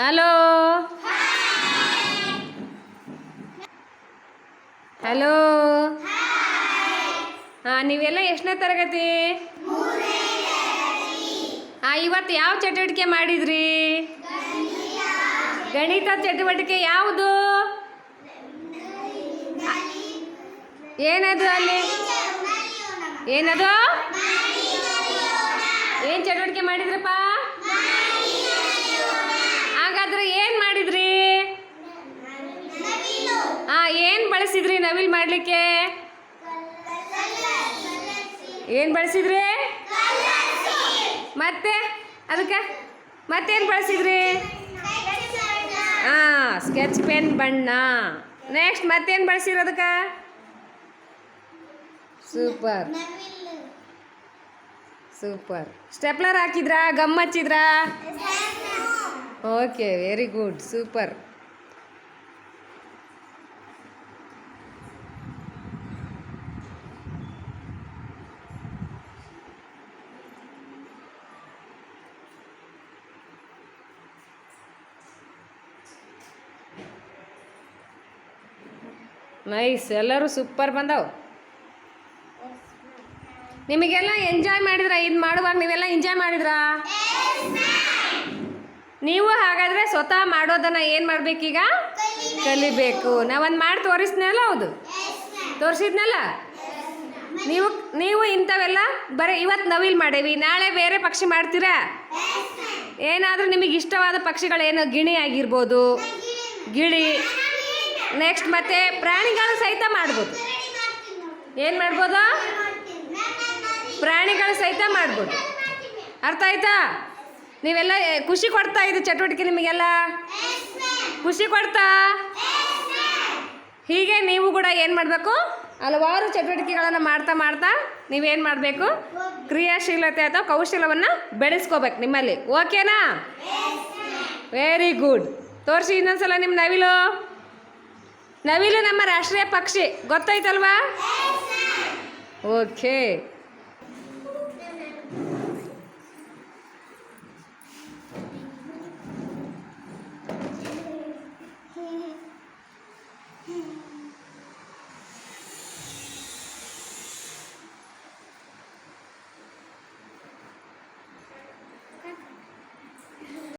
Hello. Hello. ಹಾಂ, ನೀವೆಲ್ಲ ಎಷ್ಟನೇ ತರಗತಿ? ಹಾಂ, ಇವತ್ತು ಯಾವ ಚಟುವಟಿಕೆ ಮಾಡಿದ್ರಿ? ಗಣಿತ ಚಟುವಟಿಕೆ ಯಾವುದು? ಏನದು ಅಲ್ಲಿ? ಏನದು? ಏನು ಚಟುವಟಿಕೆ ಮಾಡಿದ್ರಪ್ಪ? ಏನು ಬಳಸಿದ್ರಿ ನವಿಲ್ ಮಾಡಲಿಕ್ಕೆ? ಏನು ಬಳಸಿದ್ರಿ? ಮತ್ತೆ ಅದಕ್ಕೆ ಮತ್ತೇನು ಬಳಸಿದ್ರಿ? ಹಾಂ ಸ್ಕೆಚ್ ಪೆನ್ ಬಣ್ಣ. ನೆಕ್ಸ್ಟ್ ಮತ್ತೇನು ಬಳಸಿರೋದಕ್ಕೆ ಸೂಪರ್ ಸೂಪರ್ ಸ್ಟೆಪ್ಲರ್ ಹಾಕಿದ್ರಾ? Gum ಹಚ್ಚಿದ್ರಾ? Okay very good super nice ಎಲ್ಲರೂ ಸೂಪರ್ ಬಂದವು. ನಿಮಗೆಲ್ಲ ಎಂಜಾಯ್ ಮಾಡಿದ್ರ? ಇದು ಮಾಡುವಾಗ ನೀವೆಲ್ಲ ಎಂಜಾಯ್ ಮಾಡಿದ್ರಾ? ನೀವು ಹಾಗಾದ್ರೆ ಸ್ವತಃ ಮಾಡೋದನ್ನ ಏನು ಮಾಡ್ಬೇಕೀಗ? ಕಲಿಬೇಕು. ನಾವೊಂದು ಮಾಡಿ ತೋರಿಸ್ನಲ್ಲ ಹೌದು? ತೋರಿಸಿದ್ನಲ್ಲ? ನೀವು ನೀವು ಇಂಥವೆಲ್ಲ ಬರೀ ಇವತ್ತು ನವಿಲ್ ಮಾಡೇವಿ, ನಾಳೆ ಬೇರೆ ಪಕ್ಷಿ ಮಾಡ್ತೀರಾ? ಏನಾದರೂ ನಿಮಗೆ ಇಷ್ಟವಾದ ಪಕ್ಷಿಗಳೇನು ಗಿಣಿ ಆಗಿರ್ಬೋದು. ಗಿಳಿ. ನೆಕ್ಸ್ಟ್ ಮತ್ತೆ ಪ್ರಾಣಿಗಳು ಸಹಿತ ಮಾಡ್ಬೋದು. ಏನು ಮಾಡ್ಬೋದು? ಪ್ರಾಣಿಗಳು ಸಹಿತ ಮಾಡ್ಬೋದು. ಅರ್ಥ ಆಯ್ತಾ? ನೀವೆಲ್ಲ ಖುಷಿ ಕೊಡ್ತಾ ಇದು ಚಟುವಟಿಕೆ ನಿಮಗೆಲ್ಲ? ಖುಷಿ ಕೊಡ್ತಾ? ಹೀಗೆ ನೀವು ಕೂಡ ಏನು ಮಾಡಬೇಕು? ಹಲವಾರು ಚಟುವಟಿಕೆಗಳನ್ನು ಮಾಡ್ತಾ ಮಾಡ್ತಾ ನೀವೇನು ಮಾಡಬೇಕು? ಕ್ರಿಯಾಶೀಲತೆ ಅಥವಾ ಕೌಶಲ್ಯವನ್ನು ಬೆಳೆಸ್ಕೋಬೇಕು ನಿಮ್ಮಲ್ಲಿ. ಓಕೆನಾ? ವೆರಿ ಗುಡ್ ತೋರಿಸಿ ಇನ್ನೊಂದ್ಸಲ ನಿಮ್ಮ ನವಿಲು. ನವಿಲು ನಮ್ಮ ರಾಷ್ಟ್ರೀಯ ಪಕ್ಷಿ. ಗೊತ್ತಾಯ್ತಲ್ವಾ? ಓಕೆ. Mm-hmm.